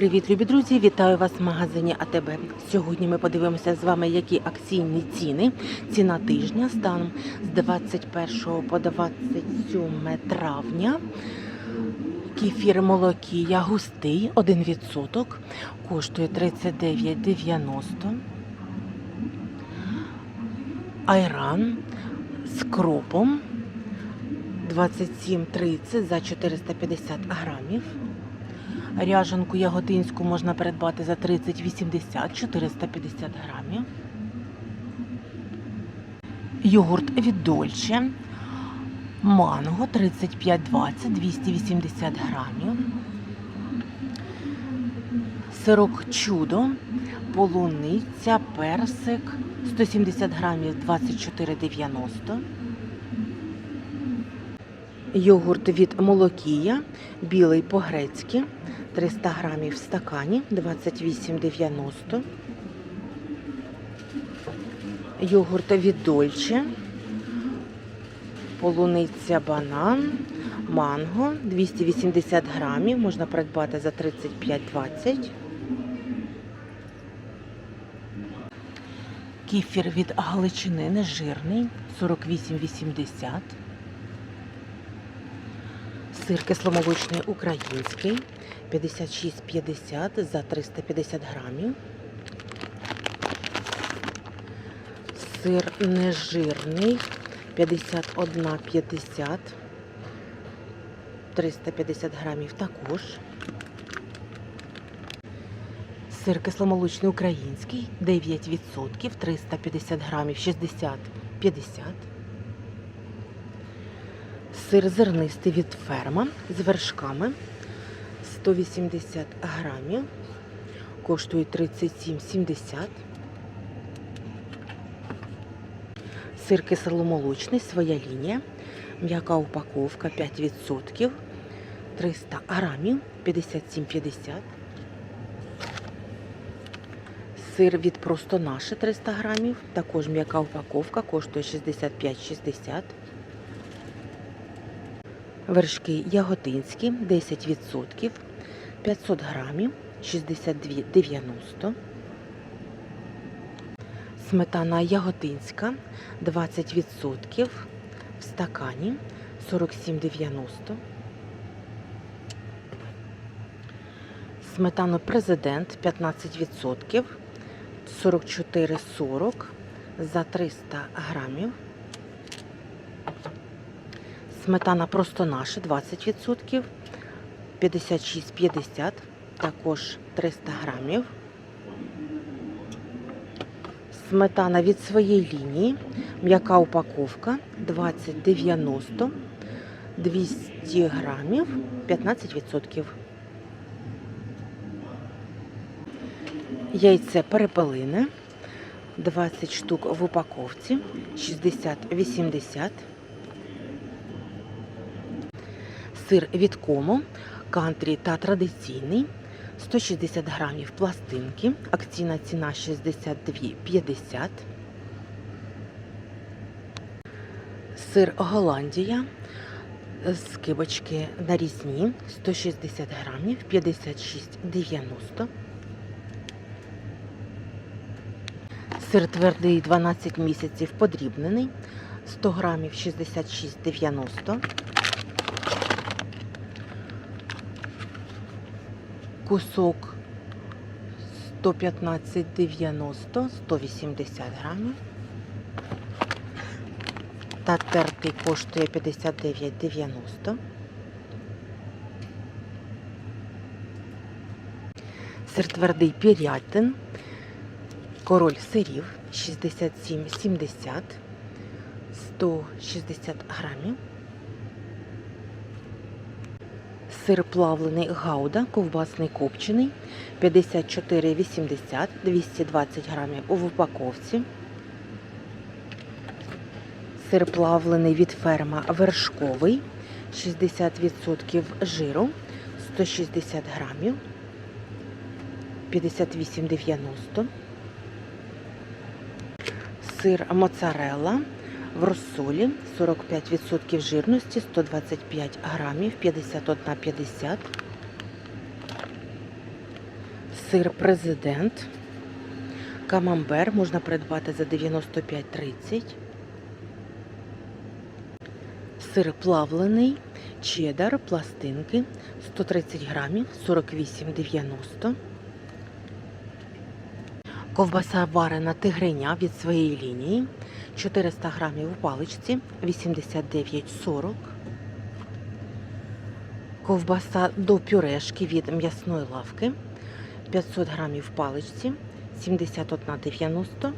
Привіт, любі друзі! Вітаю вас в магазині АТБ. Сьогодні ми подивимося з вами, які акційні ціни. Ціна тижня станом з 21 по 27 травня. Кефір молокія густий 1% коштує 39,90. Айран з кропом 27,30 за 450 грамів. Ряжанку яготинську можна придбати за 30,80 450 грамів. Йогурт від Дольче. Манго 35,20 280 грамів. Сирок чудо, полуниця, персик 170 грамів 24,90. Йогурт від Молокія, білий по-грецьки, 300 грамів в стакані, 28,90. Йогурт від Дольче, полуниця банан, манго, 280 грамів, можна придбати за 35,20. Кефір від Галичини нежирний, 48,80. Сир кисломолочний український 56,50 за 350 грамів. Сир нежирний 51,50 350 грамів також. Сир кисломолочний український 9%, 350 грамів 60,50 Сир зернистий від ферма з вершками 180 грамів. Коштує 37,70. Сир кисломолочний, своя лінія. М'яка упаковка 5%. 300 грамів 57,50. Сир від просто наше 300 грамів. Також м'яка упаковка коштує 65,60. Вершки яготинські 10%, 500 грамів, 62,90. Сметана яготинська 20% в стакані 47,90. Сметану президент 15%, 44,40 за 300 грамів. Сметана просто наша 20%, 56,50, також 300 грамів. Сметана від своєї лінії, м'яка упаковка 20,90, 200 грамів, 15%. Яйце перепелине, 20 штук в упаковці, 60-80 Сир від кому, кантрі та традиційний 160 грамів пластинки. Акційна ціна 62,50. Сир Голландія з кибочки нарізні 160 грамів 56,90. Сир твердий 12 місяців подрібнений 100 грамів 66,90. Кусок 115,90, 180 грамів. Та тертий коштує 59,90. Сир твердий пірятин. Король сирів 67,70, 160 грамів. Сир плавлений гауда, ковбасний копчений, 54,80, 220 грамів в упаковці. Сир плавлений від ферма вершковий, 60% жиру, 160 грамів, 58,90. Сир моцарелла в розсолі 45% жирності, 125 грамів, 51,50. Сир президент. Камамбер можна придбати за 95,30. Сир плавлений, чедар, пластинки 130 грамів, 48,90. Ковбаса варена тигриня від своєї лінії 400 грамів у паличці 89,40. Ковбаса до пюрешки від м'ясної лавки 500 грамів в паличці 71,90.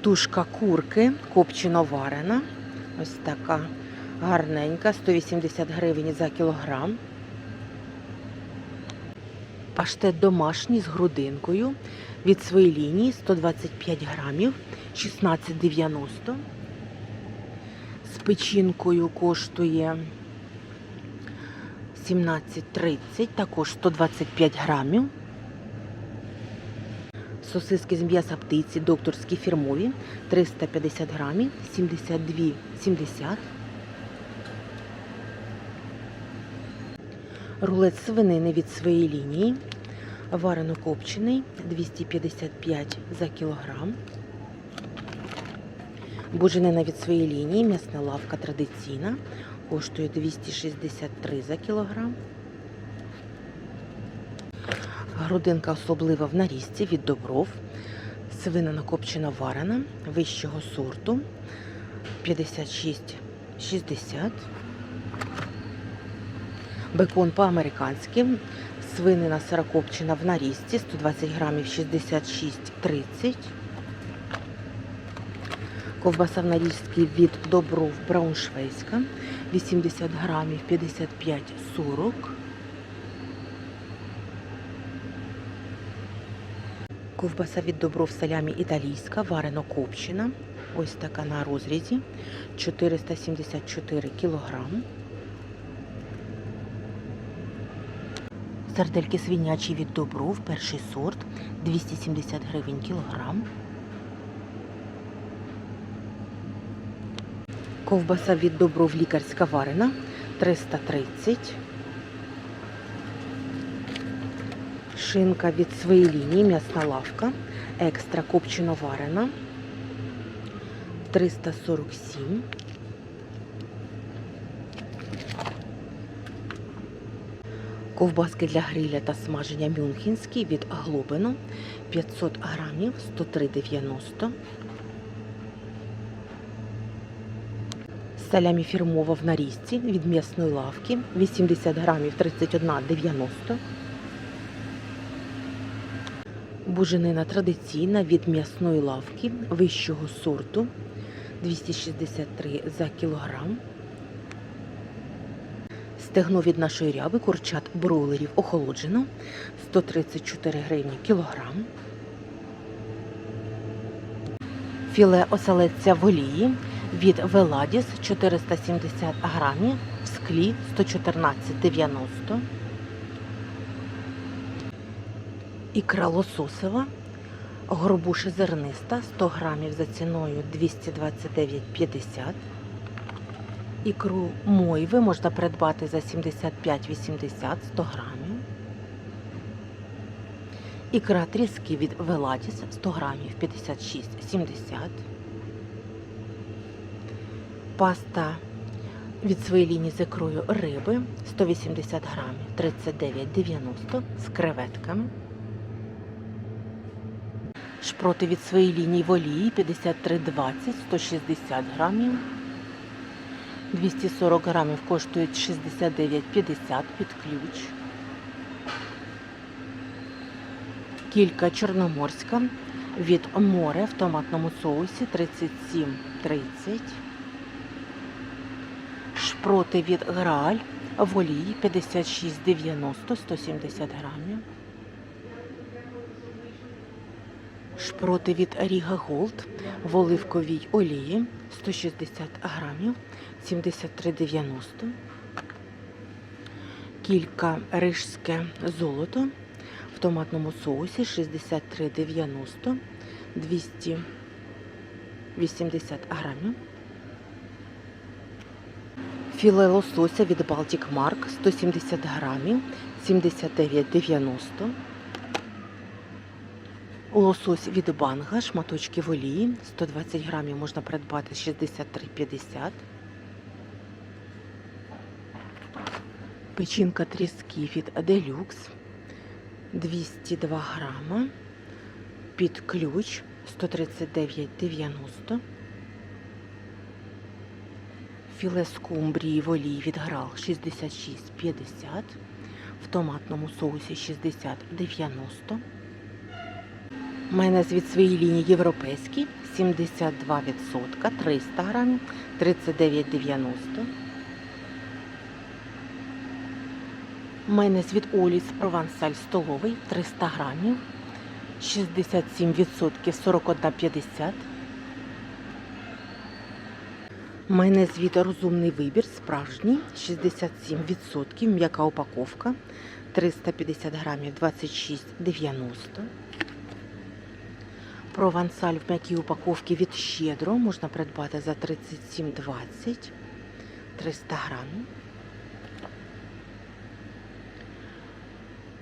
Тушка курки копчено варена. Ось така гарненька, 180 гривень за кілограм. Паштет домашній з грудинкою від своєї лінії 125 грамів 16,90. З печінкою коштує 17,30, також 125 грамів. Сосиски з м'яса птиці докторські фірмові 350 грамів 72,70. Рулет свинини від своєї лінії. Варено копчений 255 за кілограм. Буженина від своєї лінії, м'ясна лавка традиційна. Коштує 263 за кілограм. Грудинка особлива в нарізці від добров. Свинина копчена варена вищого сорту 56,60. Бекон по-американськи. Свинина сирокопчена в нарізці 120 грамів 66,30. Ковбаса в нарізці від добров брауншвейська 80 грамів 55,40. Ковбаса від добров салямі італійська, варено копчена. Ось така на розрізі 474 кілограм. Сардельки свинячі від добров, перший сорт 270 гривень кілограм. Ковбаса від добров лікарська варена 330. Шинка від своєї лінії, м'ясна лавка, екстра копчено варена 347. Ковбаски для гриля та смаження мюнхенські від Глобино 500 грамів 103,90. Салямі фірмова в нарізці від м'ясної лавки 80 грамів 31,90. Буженина традиційна від м'ясної лавки вищого сорту 263 за кілограм. Стегно від нашої ряби курчат бройлерів охолоджено 134 гривні кілограм. Філе оселедця в олії від Веладіс 470 грамів в склі 114,90. Ікра лососева, горбуша зерниста 100 грамів за ціною 229,50. Ікру мойви можна придбати за 75,80 100 грамів. Ікра тріски від Веладіс 100 грамів 56,70. Паста від своєї лінії з ікрою риби 180 грамів 39,90 з креветками. Шпроти від своєї лінії в олії 53,20 160 грамів. 240 грамів коштують 69,50 під ключ. Кілька чорноморська від море в томатному соусі 37,30. Шпроти від Грааль в олії 56,90 170 грамів. Шпроти від Ріга Голд в оливковій олії 160 грамів 73,90. Кілька рижське золото в томатному соусі 63,90 280 грамів. Філе лосося від Baltic Mark 170 грамів 79,90. Лосось від банга, шматочки в олії 120 грамів можна придбати 63,50. Печінка тріски від Deluxe 202 грама. Під ключ 139,90. Філе скумбрії в олії від Грал 66,50. В томатному соусі 60,90. Майонез від своєї лінії європейський 72%, 300 грамів, 39,90. Майонез від Оліс Провансаль столовий 300 грамів, 67%, 41,50. Майонез від розумний вибір справжній 67%, м'яка упаковка 350 грамів 26,90. Провансаль в м'якій упаковці від щедро можна придбати за 37,20 300 грамів.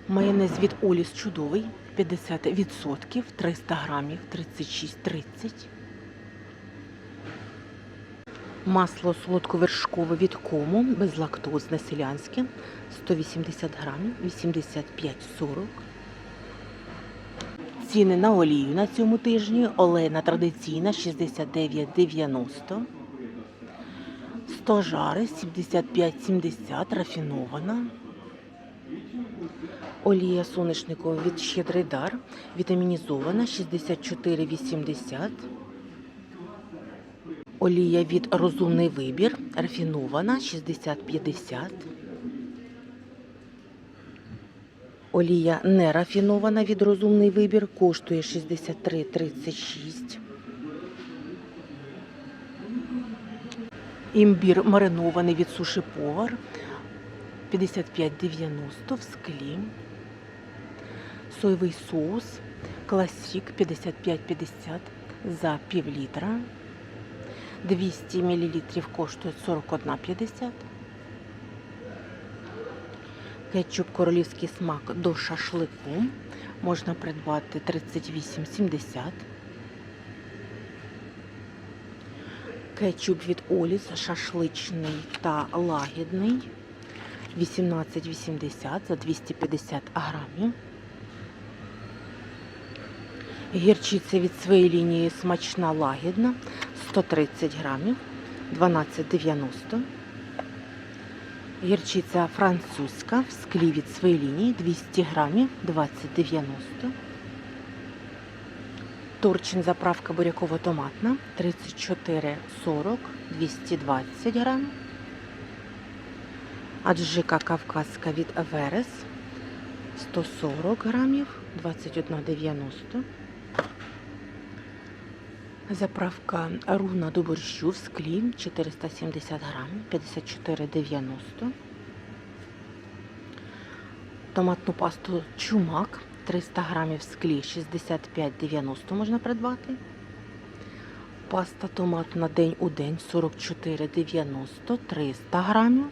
Майонез від Оліс чудовий 50% 300 грамів 36,30 Масло солодковершкове від кому безлактозне селянське 180 грамів 85,40 Ціни на олію на цьому тижні. Олена традиційна 69,90. Стожари 75,70 рафінована. Олія соняшникова від Щедрий дар. Вітамінізована 64,80. Олія від Розумний вибір. Рафінована 60,50. Олія не рафінована від розумний вибір коштує 63,36. Імбір маринований від суші повар 55,90 в склі. Соєвий соус класік 55,50 за пів літра. 200 мл коштує 41,50. Кетчуп королівський смак до шашлику можна придбати 38,70. Кетчуп від Оліс шашличний та лагідний 18,80 за 250 грамів. Гірчиця від своєї лінії смачна лагідна 130 грамів 12,90. Гірчиця французька в склі від своєї лінії 200 грамів 20,90. Турчин заправка буряково-томатна 34,40 220 грамів. Аджика кавказька від Аверес 140 грамів 21,90. Заправка руна до борщу в склі 470 грамів 54,90. Томатну пасту чумак 300 грамів в склі 65,90 можна придбати. Паста томатна день у день 44,90 300 грамів.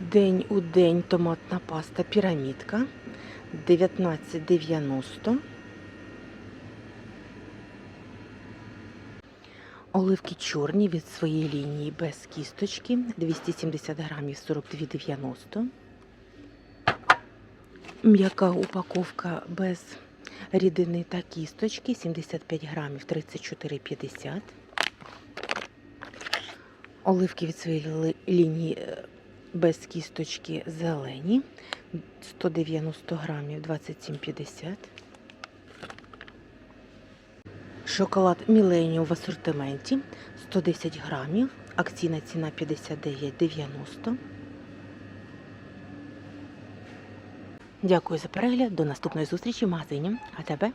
День у день томатна паста пірамідка 19,90 Оливки чорні від своєї лінії без кісточки 270 грамів 42,90. М'яка упаковка без рідини та кісточки 75 грамів 34,50. Оливки від своєї лінії е, без кісточки зелені 190 грамів 27,50. Шоколад Міленіум в асортименті 110 грамів. Акційна ціна 59,90. Дякую за перегляд. До наступної зустрічі в магазині. А тебе?